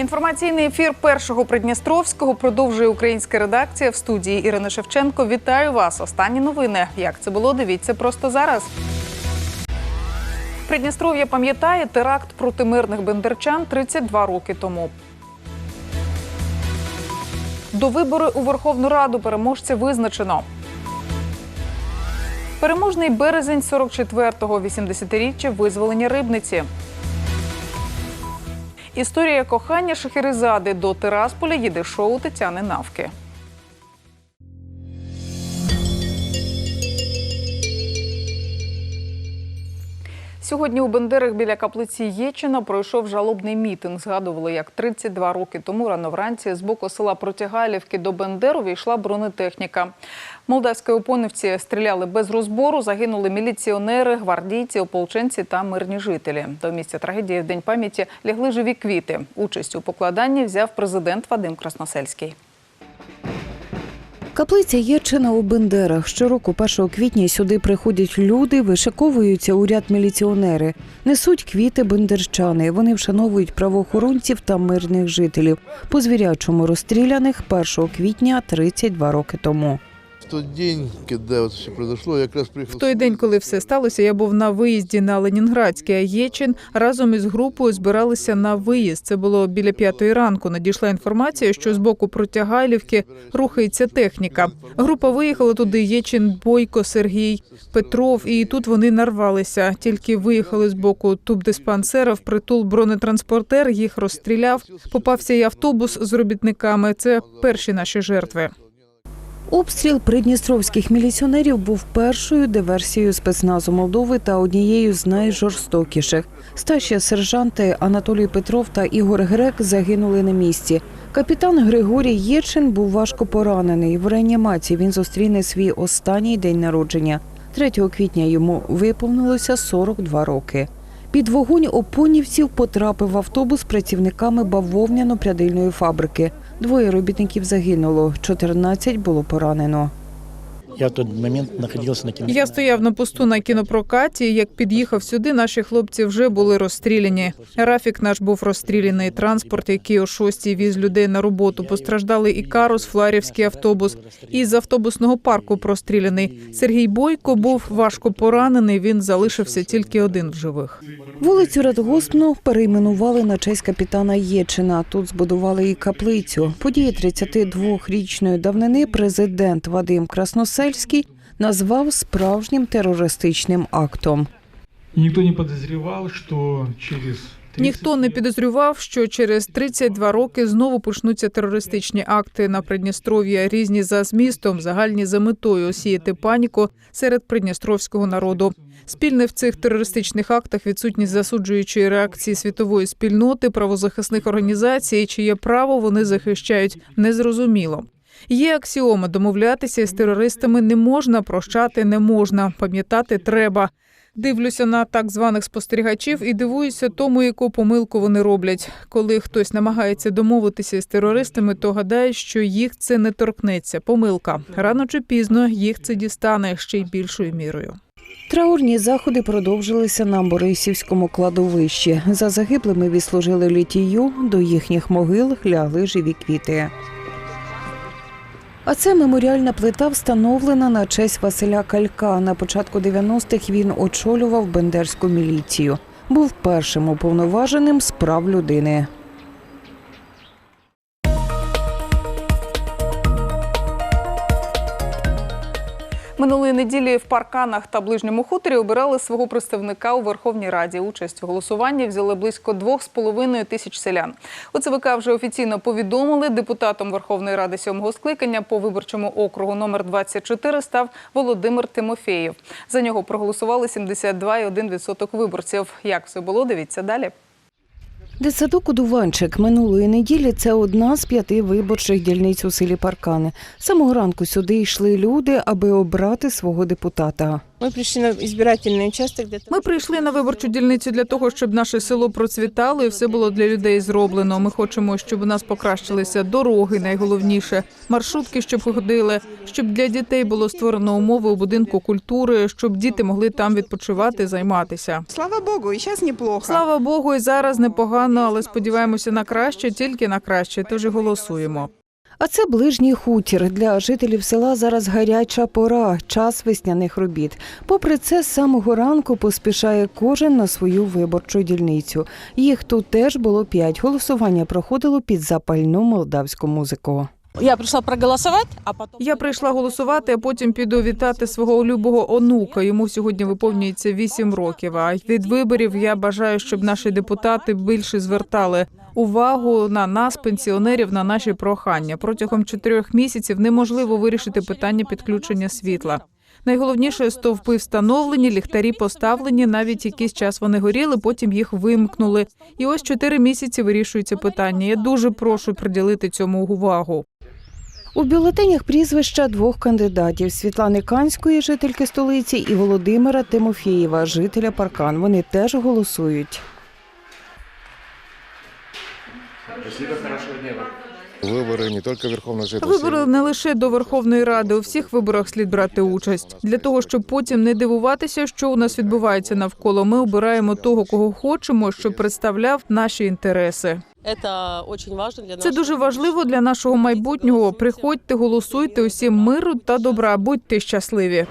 Інформаційний ефір першого Придністровського продовжує українська редакція в студії Ірина Шевченко. Вітаю вас. Останні новини. Як це було? Дивіться просто зараз. Придністров'я пам'ятає теракт проти мирних бендерчан 32 роки тому. До вибори у Верховну Раду переможця визначено. Переможний березень 44-го 80-річчя визволення рибниці. Історія кохання Шахерезади до Тирасполя їде шоу Тетяни Навки. Сьогодні у Бендерах біля каплиці Єчина пройшов жалобний мітинг. Згадували, як 32 роки тому рано вранці з боку села Протягайлівки до Бендер увійшла бронетехніка. Молдавські опонівці стріляли без розбору. Загинули міліціонери, гвардійці, ополченці та мирні жителі. До місця трагедії в день пам'яті лягли живі квіти. Участь у покладанні взяв президент Вадим Красносельський. Каплиця Єчина у Бендерах. Щороку 1 квітня сюди приходять люди, вишиковуються у ряд міліціонери, несуть квіти бендерчани. Вони вшановують правоохоронців та мирних жителів, по звірячому розстріляних 1 квітня 32 роки тому. В той день, коли все произошло, я якраз приїхав. В той день, коли все сталося, я був на виїзді на Ленінградський, а Єчин разом із групою збиралися на виїзд. Це було біля п'ятої ранку. Надійшла інформація, що з боку Протягайлівки рухається техніка. Група виїхала туди. Єчин, Бойко, Сергій, Петров, і тут вони нарвалися. Тільки виїхали з боку тубдиспансера, впритул бронетранспортер їх розстріляв. Попався і автобус з робітниками. Це перші наші жертви. Обстріл придністровських міліціонерів був першою диверсією спецназу Молдови та однією з найжорстокіших. Старші сержанти Анатолій Петров та Ігор Грек загинули на місці. Капітан Григорій Єчин був важко поранений. В реанімації він зустріне свій останній день народження. 3 квітня йому виповнилося 42 роки. Під вогонь опонівців потрапив автобус працівниками бавовняно-прядильної фабрики. Двоє робітників загинуло, 14 було поранено. Я в тот момент находился на кино. Я стояв на посту на кінопрокаті. Як під'їхав сюди, наші хлопці вже були розстріляні. Рафік наш був розстріляний. Транспорт, який о шостій віз людей на роботу. Постраждали і Карус, Фларівський автобус. І з автобусного парку простріляний. Сергій Бойко був важко поранений. Він залишився тільки один в живих. Вулицю Радгоспну перейменували на честь капітана Єчина. Тут збудували і каплицю. Події 32-річної давнини президент Вадим Красносельський назвав справжнім терористичним актом. И никто не подозревал, что через Ніхто не підозрював, що через 32 роки знову почнуться терористичні акти на Придністров'я, різні за змістом, загальні за метою осіяти паніку серед придністровського народу. Спільне в цих терористичних актах відсутність засуджуючої реакції світової спільноти, правозахисних організацій, чиє право вони захищають, незрозуміло. Є аксіома домовлятися з терористами не можна, прощати не можна, пам'ятати треба. Дивлюся на так званих спостерігачів і дивуюся тому, яку помилку вони роблять. Коли хтось намагається домовитися з терористами, то гадає, що їх це не торкнеться. Помилка рано чи пізно їх це дістане ще й більшою мірою. Траурні заходи продовжилися на Борисівському кладовищі. За загиблими відслужили літію, до їхніх могил лягли живі квіти. А це меморіальна плита встановлена на честь Василя Калька. На початку 90-х він очолював бендерську міліцію. Був першим уповноваженим з прав людини. Минулої неділі в парканах та ближньому хуторі обирали свого представника у Верховній Раді. Участь у голосуванні взяли близько 2,5 тисяч селян. У ЦВК вже офіційно повідомили, депутатом Верховної Ради сьомого скликання по виборчому округу номер 24 став Володимир Тимофєєв. За нього проголосували 72,1% виборців. Як все було, дивіться далі. Дитсадок «Одуванчик» минулої неділі це одна з п'яти виборчих дільниць у селі Паркани. Самого ранку сюди йшли люди, аби обрати свого депутата. Мы пришли на избирательный участок для того, Ми прийшли на виборчу дільницю для того, щоб наше село процвітало і все було для людей зроблено. Ми хочемо, щоб у нас покращилися дороги, найголовніше, маршрутки, щоб ходили, щоб для дітей було створено умови у будинку культури, щоб діти могли там відпочивати, займатися. Слава богу, и сейчас неплохо. Слава Богу, і зараз непогано, але сподіваємося на краще, тільки на краще. Тож і голосуємо. А це ближній хутір. Для жителів села зараз гаряча пора, час весняних робіт. Попри це, з самого ранку поспішає кожен на свою виборчу дільницю. Їх тут теж було п'ять. Голосування проходило під запальну молдавську музику. Я пришла проголосовать, а потом... Я прийшла голосувати, а потім піду вітати свого любого онука. Йому сьогодні виповнюється 8 років. А від виборів я бажаю, щоб наші депутати більше звертали увагу на нас, пенсіонерів, на наші прохання. Протягом чотирьох місяців неможливо вирішити питання підключення світла. Найголовніше стовпи встановлені, ліхтарі поставлені. Навіть якийсь час вони горіли, потім їх вимкнули. І ось чотири місяці вирішується питання. Я дуже прошу приділити цьому увагу. У бюлетенях прізвища двох кандидатів Світлани Канської, жительки столиці, і Володимира Тимофєєва, жителя Паркан. Вони теж голосують Выборы не только Верховного Совета. Вибори не лише до Верховної Ради. У всіх виборах слід брати участь для того, щоб потім не дивуватися, що у нас відбувається навколо. Ми обираємо того, кого хочемо, щоб представляв наші інтереси. Это очень важно для Це нашего дуже важливо для нашого майбутнього. Приходьте, голосуйте усім миру та добра. Будьте щасливі.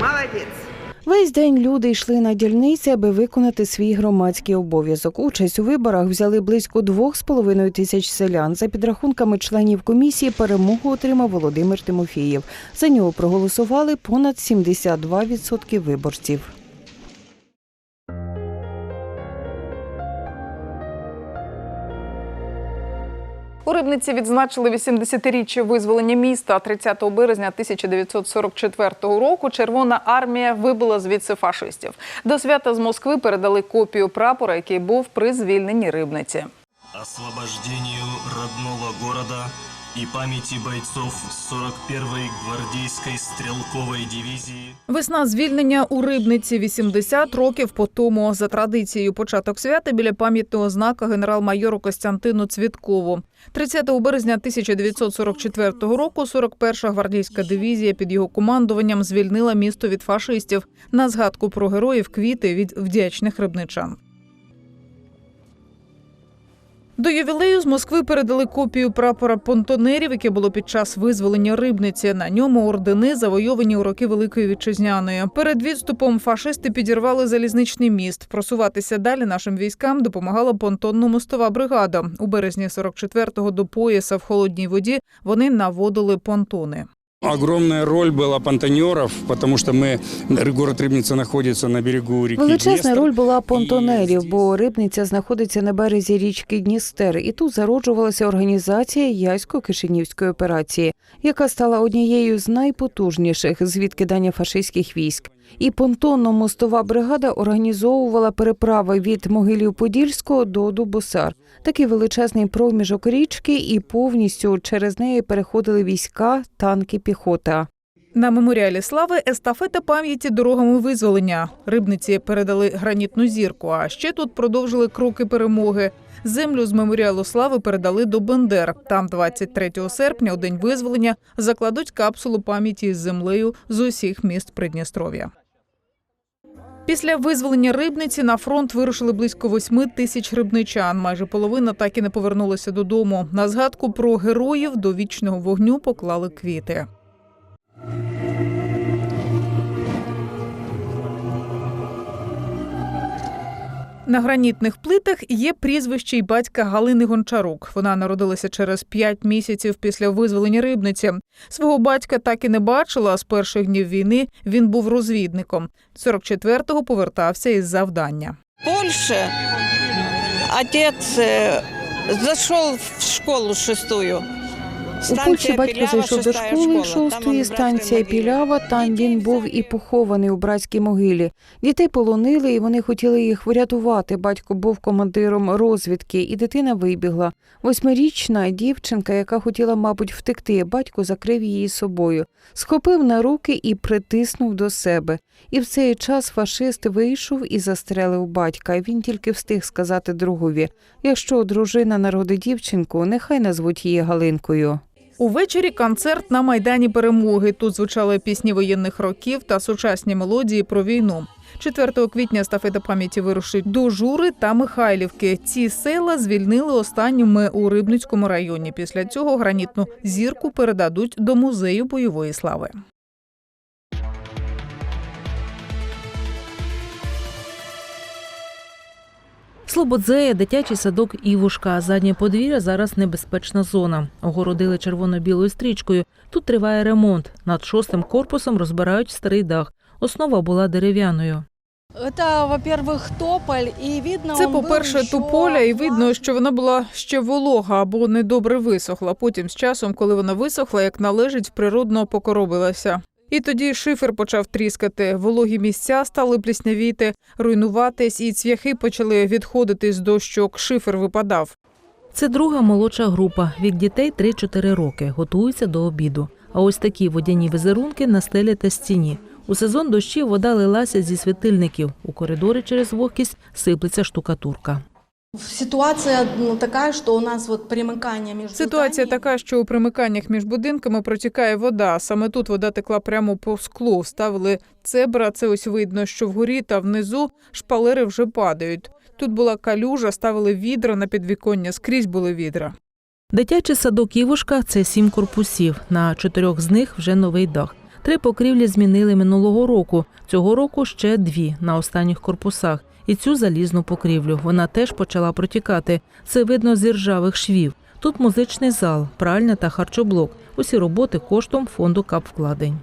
Молодец. Весь день люди йшли на дільниці, аби виконати свій громадський обов'язок. Участь у виборах взяли близько двох з половиною тисяч селян. За підрахунками членів комісії, перемогу отримав Володимир Тимофієв. За нього проголосували понад 72% виборців. У Рибниці відзначили 80-річчя визволення міста. 30 березня 1944 року Червона армія вибила звідси фашистів. До свята з Москви передали копію прапора, який був при звільненні Рибниці. освобождению родного города и памяти бойцов 41-й гвардейской стрелковой дивизии. Весна звільнення у Рибниці 80 років по тому. За традицією, початок свята біля пам'ятного знака генерал-майору Костянтину Цвіткову. 30 березня 1944 року 41-ша гвардійська дивізія під його командуванням звільнила місто від фашистів. На згадку про героїв квіти від вдячних рибничан. До ювілею з Москви передали копію прапора понтонерів, яке було під час визволення рибниці. На ньому ордени завойовані у роки Великої вітчизняної. Перед відступом фашисти підірвали залізничний міст. Просуватися далі нашим військам допомагала понтонно-мостова бригада. У березні 44-го до пояса в холодній воді вони наводили понтони. Огромная роль была понтонеров, потому что мы, город Рыбница находится на берегу реки Величезна Днестр. роль була понтонерів, бо рибниця знаходиться на березі річки Дністер, і тут зароджувалася організація Ясько-Кишинівської операції, яка стала однією з найпотужніших з відкидання фашистських військ. І понтонно-мостова бригада організовувала переправи від Могилів-Подільського до Дубосар. Такий величезний проміжок річки, і повністю через неї переходили війська, танки, піхота. На меморіалі слави естафета пам'яті дорогами визволення. Рибниці передали гранітну зірку. А ще тут продовжили кроки перемоги. Землю з меморіалу слави передали до Бендер. Там 23 серпня, у день визволення, закладуть капсулу пам'яті з землею з усіх міст Придністров'я. Після визволення рибниці на фронт вирушили близько восьми тисяч рибничан. Майже половина так і не повернулася додому. На згадку про героїв до вічного вогню поклали квіти. На гранітних плитах є прізвище й батька Галини Гончарук. Вона народилася через п'ять місяців після визволення рибниці. Свого батька так і не бачила. З перших днів війни він був розвідником. 44-го повертався із завдання. Польше отец э, зашел в школу шестую. У Польщі батько зайшов до школи шостої станція Пілява. Там він був і похований у братській могилі. Дітей полонили, і вони хотіли їх врятувати. Батько був командиром розвідки, і дитина вибігла. Восьмирічна дівчинка, яка хотіла, мабуть, втекти. Батько закрив її собою, схопив на руки і притиснув до себе. І в цей час фашист вийшов і застрелив батька. Він тільки встиг сказати другові: якщо дружина народить дівчинку, нехай назвуть її Галинкою. Увечері концерт на майдані перемоги. Тут звучали пісні воєнних років та сучасні мелодії про війну. 4 квітня естафета пам'яті вирушить до Жури та Михайлівки. Ці села звільнили останніми у Рибницькому районі. Після цього гранітну зірку передадуть до музею бойової слави. Слободзея, дитячий садок Івушка. Заднє подвір'я зараз небезпечна зона. Огородили червоно-білою стрічкою. Тут триває ремонт. Над шостим корпусом розбирають старий дах. Основа була дерев'яною. Это, во-первых, тополь, и видно, Це, он был по-перше, еще туполя, і видно, що вона була ще волога або недобре висохла. Потім з часом, коли вона висохла, як належить, природно покоробилася. І тоді шифер почав тріскати. Вологі місця стали пліснявіти, руйнуватись, і цвяхи почали відходити з дощок. Шифер випадав. Це друга молодша група. Від дітей 3-4 роки. Готуються до обіду. А ось такі водяні візерунки на стелі та стіні. У сезон дощів вода лилася зі світильників. У коридорі через вогкість сиплеться штукатурка. Ситуация ну, такая, что у нас вот примыкание между Ситуація така, що у примиканнях між будинками протікає вода. Саме тут вода текла прямо по склу. Вставили цебра. Це ось видно, що вгорі та внизу шпалери вже падають. Тут була калюжа, ставили відра на підвіконня. Скрізь були відра. Дитячий садок Івушка це сім корпусів. На чотирьох з них вже новий дах. Три покрівлі змінили минулого року. Цього року ще дві на останніх корпусах. І цю залізну покрівлю. Вона теж почала протікати. Це видно з іржавих швів. Тут музичний зал, пральня та харчоблок. Усі роботи коштом фонду капвкладень.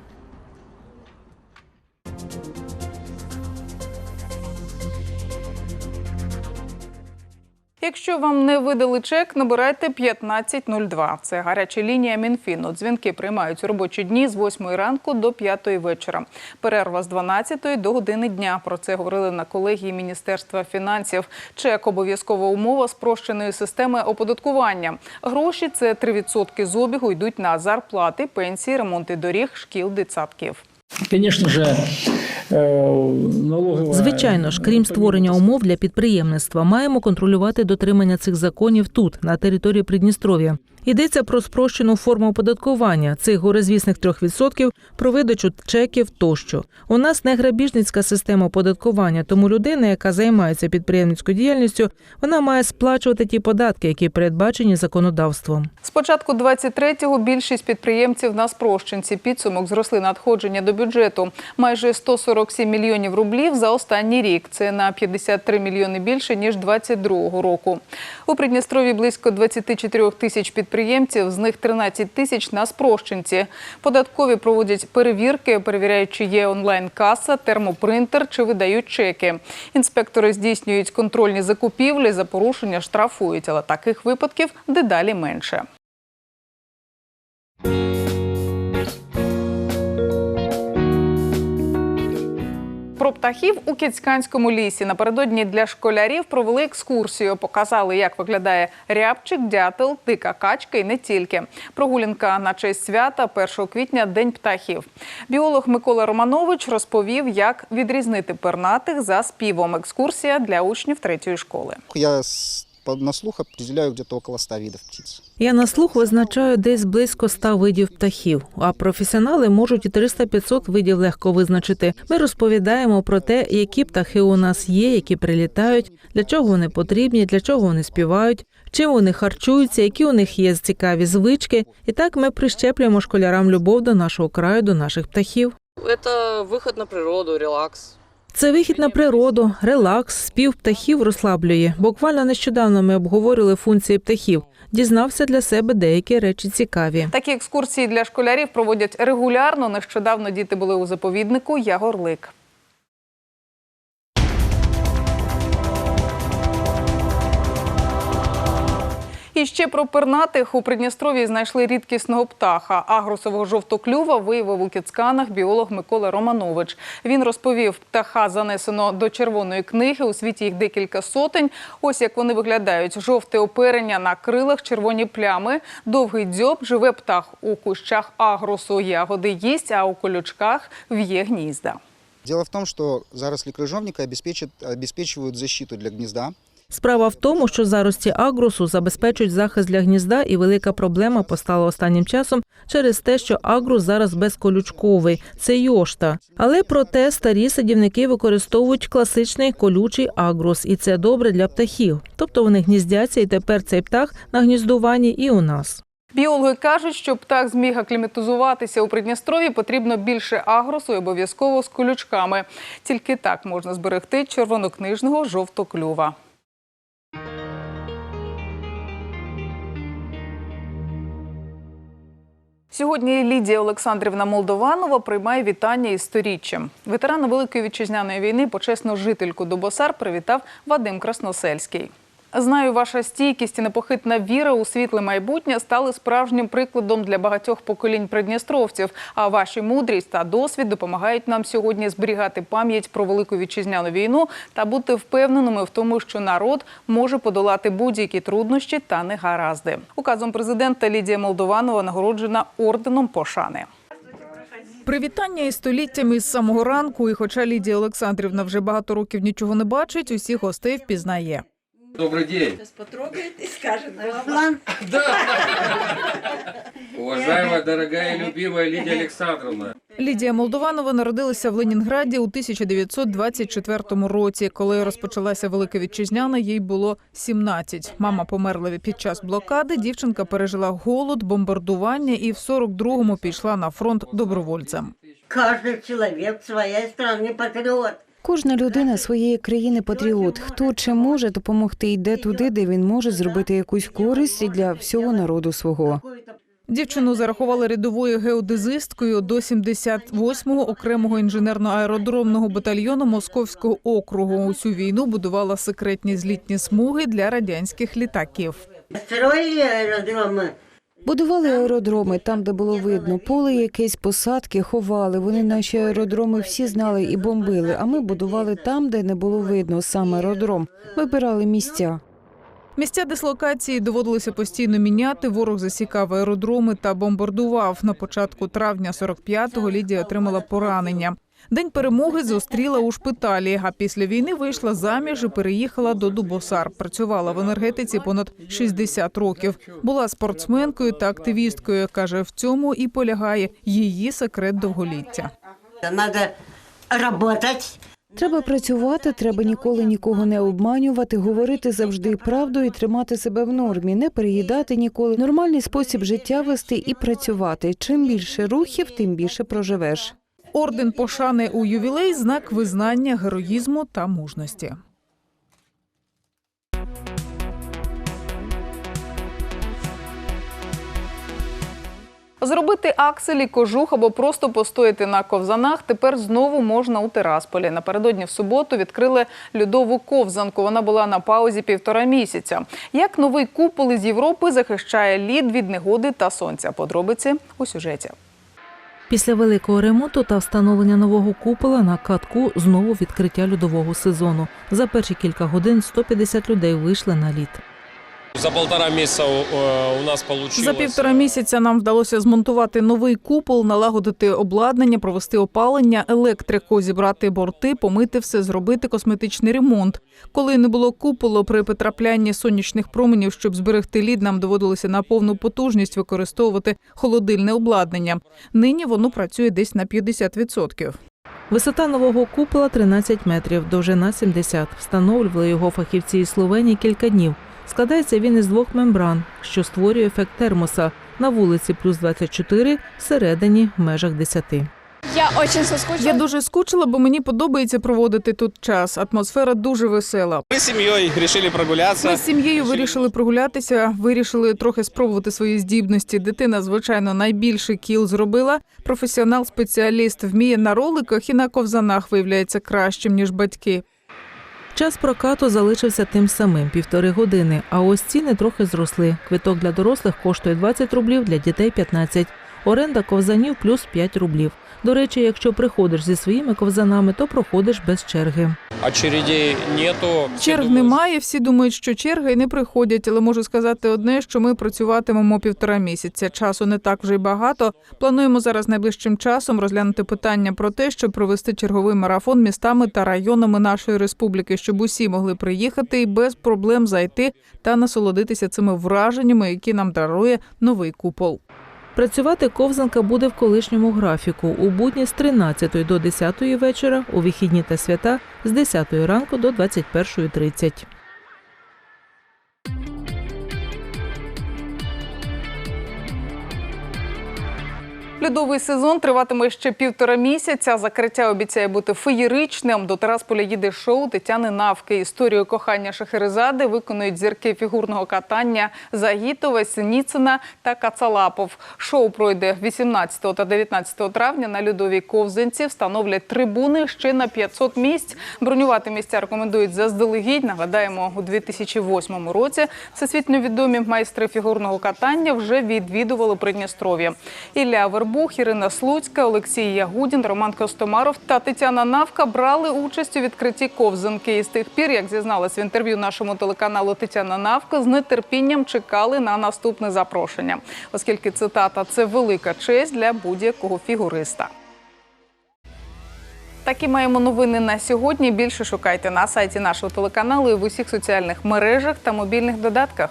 Якщо вам не видали чек, набирайте 1502. Це гаряча лінія Мінфіну. Дзвінки приймають у робочі дні з 8 ранку до 5 вечора. Перерва з 12 до години дня. Про це говорили на колегії Міністерства фінансів. Чек обов'язкова умова спрощеної системи оподаткування. Гроші це 3% з обігу йдуть на зарплати, пенсії, ремонти доріг, шкіл, дитсадків. Конечно же, налоговая... Звичайно ж, крім створення умов для підприємництва, маємо контролювати дотримання цих законів тут, на території Придністров'я. Йдеться про спрощену форму оподаткування цих горизвісних 3%, про видачу чеків тощо. У нас не грабіжницька система оподаткування, тому людина, яка займається підприємницькою діяльністю, вона має сплачувати ті податки, які передбачені законодавством. З початку 23-го більшість підприємців на спрощенці. Підсумок зросли надходження до бюджету. Майже 147 мільйонів рублів за останній рік. Це на 53 мільйони більше, ніж 22-го року. У Придністрові близько 24 тисяч підприємців, з них 13 тисяч на спрощенці. Податкові проводять перевірки, перевіряють, чи є онлайн-каса, термопринтер, чи видають чеки. Інспектори здійснюють контрольні закупівлі, за порушення штрафують, але таких випадків дедалі менше. Про птахів у Кіцьканському лісі напередодні для школярів провели екскурсію. Показали, як виглядає рябчик, дятел, дика качка і не тільки. Прогулянка на честь свята 1 квітня День птахів. Біолог Микола Романович розповів, як відрізнити пернатих за співом. Екскурсія для учнів третьої школи. Я на слух определяю где-то около 100 видов птиц. Я на слух визначаю десь близько 100 видів птахів, а професіонали можуть і 300-500 видів легко визначити. Ми розповідаємо про те, які птахи у нас є, які прилітають, для чого вони потрібні, для чого вони співають, чим вони харчуються, які у них є цікаві звички. І так ми прищеплюємо школярам любов до нашого краю, до наших птахів. Это выход на природу, релакс. Це вихід на природу, релакс, спів птахів розслаблює. Буквально нещодавно ми обговорили функції птахів. Дізнався для себе деякі речі цікаві. Такі екскурсії для школярів проводять регулярно. Нещодавно діти були у заповіднику Ягорлик. І ще про пернатих у Придністров'ї знайшли рідкісного птаха. Агрусового жовтоклюва виявив у Кіцканах біолог Микола Романович. Він розповів, птаха занесено до червоної книги. У світі їх декілька сотень. Ось як вони виглядають: жовте оперення на крилах, червоні плями, довгий дзьоб, живе птах у кущах агрусу. Ягоди їсть, а у колючках в'є гнізда. Дело в том, что заросли крыжовника обеспечивают защиту для гнезда. Справа в тому, що зарості агрусу забезпечують захист для гнізда, і велика проблема постала останнім часом через те, що агрус зараз безколючковий – це йошта. Але проте старі садівники використовують класичний колючий агрус, і це добре для птахів. Тобто вони гніздяться, і тепер цей птах на гніздуванні і у нас. Біологи кажуть, щоб птах зміг акліматизуватися у Придністров'ї, потрібно більше агросу і обов'язково з колючками. Тільки так можна зберегти червонокнижного жовтоклюва. Сьогодні Лідія Олександрівна Молдованова приймає вітання із сторіччям. Ветерана Великої вітчизняної війни, почесну жительку Дубосар, привітав Вадим Красносельський. Знаю, ваша стійкість і непохитна віра у світле майбутнє стали справжнім прикладом для багатьох поколінь придністровців. А ваші мудрість та досвід допомагають нам сьогодні зберігати пам'ять про велику вітчизняну війну та бути впевненими в тому, що народ може подолати будь-які труднощі та негаразди. Указом президента Лідія Молдованова нагороджена орденом пошани. Привітання із століттями з самого ранку. І хоча Лідія Олександрівна вже багато років нічого не бачить, усіх гостей впізнає. Добрый день. Сейчас потрогает и скажет, план. Уважаемая, дорогая и любимая Лидия Александровна. Лідія Молдованова народилася в Ленінграді у 1924 році. Коли розпочалася Велика Вітчизняна, їй було 17. Мама померла під час блокади. Дівчинка пережила голод, бомбардування і в 42-му пішла на фронт добровольцем. Каждый человек своей страны патриот. Кожна людина своєї країни патріот. Хто чим може допомогти, йде туди, де він може зробити якусь користь для всього народу свого. Дівчину зарахували рядовою геодезисткою до 78-го окремого інженерно-аеродромного батальйону Московського округу. Усю війну будувала секретні злітні смуги для радянських літаків. Строили аэродромы. Будували аеродроми там, де було видно, поле якесь посадки ховали. Вони наші аеродроми всі знали і бомбили. А ми будували там, де не було видно сам аеродром. Вибирали місця. Місця дислокації доводилося постійно міняти. Ворог засікав аеродроми та бомбардував. На початку травня 45-го Лідія отримала поранення. День перемоги зустріла у шпиталі, а після війни вийшла заміж і переїхала до Дубосар. Працювала в енергетиці понад 60 років. Була спортсменкою та активісткою. каже, в цьому і полягає її секрет довголіття. Надо работать. Треба працювати, треба ніколи нікого не обманювати, говорити завжди правду і тримати себе в нормі, не переїдати ніколи. Нормальний спосіб життя вести і працювати. Чим більше рухів, тим більше проживеш. Орден пошани у ювілей знак визнання героїзму та мужності. Зробити акселі, кожух або просто постояти на ковзанах тепер знову можна у Тирасполі. Напередодні в суботу відкрили льодову ковзанку. Вона була на паузі півтора місяця. Як новий купол із Європи захищає лід від негоди та сонця? Подробиці у сюжеті. Після великого ремонту та встановлення нового купола на катку знову відкриття льодового сезону. За перші кілька годин 150 людей вийшли на лід. За полтора місяця у нас вийшло. За півтора місяця нам вдалося змонтувати новий купол, налагодити обладнання, провести опалення, електрику, зібрати борти, помити все, зробити косметичний ремонт. Коли не було куполу при потраплянні сонячних променів, щоб зберегти лід, нам доводилося на повну потужність використовувати холодильне обладнання. Нині воно працює десь на 50%. Висота нового купола 13 метрів, довжина 70. Встановлювали його фахівці із Словенії кілька днів. Складається він із двох мембран, що створює ефект термоса. На вулиці плюс 24, всередині в межах 10. Я очень соскучила. Я дуже скучила, бо мені подобається проводити тут час. Атмосфера дуже весела. Ми з сім'єю вирішили прогулятися. Ми з сім'єю вирішили прогулятися, вирішили трохи спробувати свої здібності. Дитина, звичайно, найбільший кіл зробила. Професіонал-спеціаліст вміє на роликах і на ковзанах виявляється кращим ніж батьки. Час прокату залишився тим самим півтори години. А ось ціни трохи зросли. Квиток для дорослих коштує 20 рублів, для дітей 15. Оренда ковзанів плюс 5 рублів. До речі, якщо приходиш зі своїми ковзанами, то проходиш без черги. Очередей нету. Черг немає. Всі думають, що черги не приходять, але можу сказати одне, що ми працюватимемо півтора місяця. Часу не так вже й багато. Плануємо зараз найближчим часом розглянути питання про те, щоб провести черговий марафон містами та районами нашої республіки, щоб усі могли приїхати і без проблем зайти та насолодитися цими враженнями, які нам дарує новий купол. Працювати ковзанка буде в колишньому графіку у будні з 13 до 10 вечора, у вихідні та свята з 10 ранку до 21.30. Льодовий сезон триватиме ще півтора місяця. Закриття обіцяє бути феєричним. До Терасполя їде шоу Тетяни Навки. Історію кохання Шахерезади виконують зірки фігурного катання Загітова, Синіцина та Кацалапов. Шоу пройде 18 та 19 травня на льодовій ковзанці. Встановлять трибуни ще на 500 місць. Бронювати місця рекомендують заздалегідь. Нагадаємо, у 2008 році всесвітньо відомі майстри фігурного катання вже відвідували Придністров'я. Ілля Вербух, Ірина Слуцька, Олексій Ягудін, Роман Костомаров та Тетяна Навка брали участь у відкритті ковзанки. І з тих пір, як зізналась в інтерв'ю нашому телеканалу Тетяна Навка, з нетерпінням чекали на наступне запрошення, оскільки цитата це велика честь для будь-якого фігуриста. Такі маємо новини на сьогодні. Більше шукайте на сайті нашого телеканалу і в усіх соціальних мережах та мобільних додатках.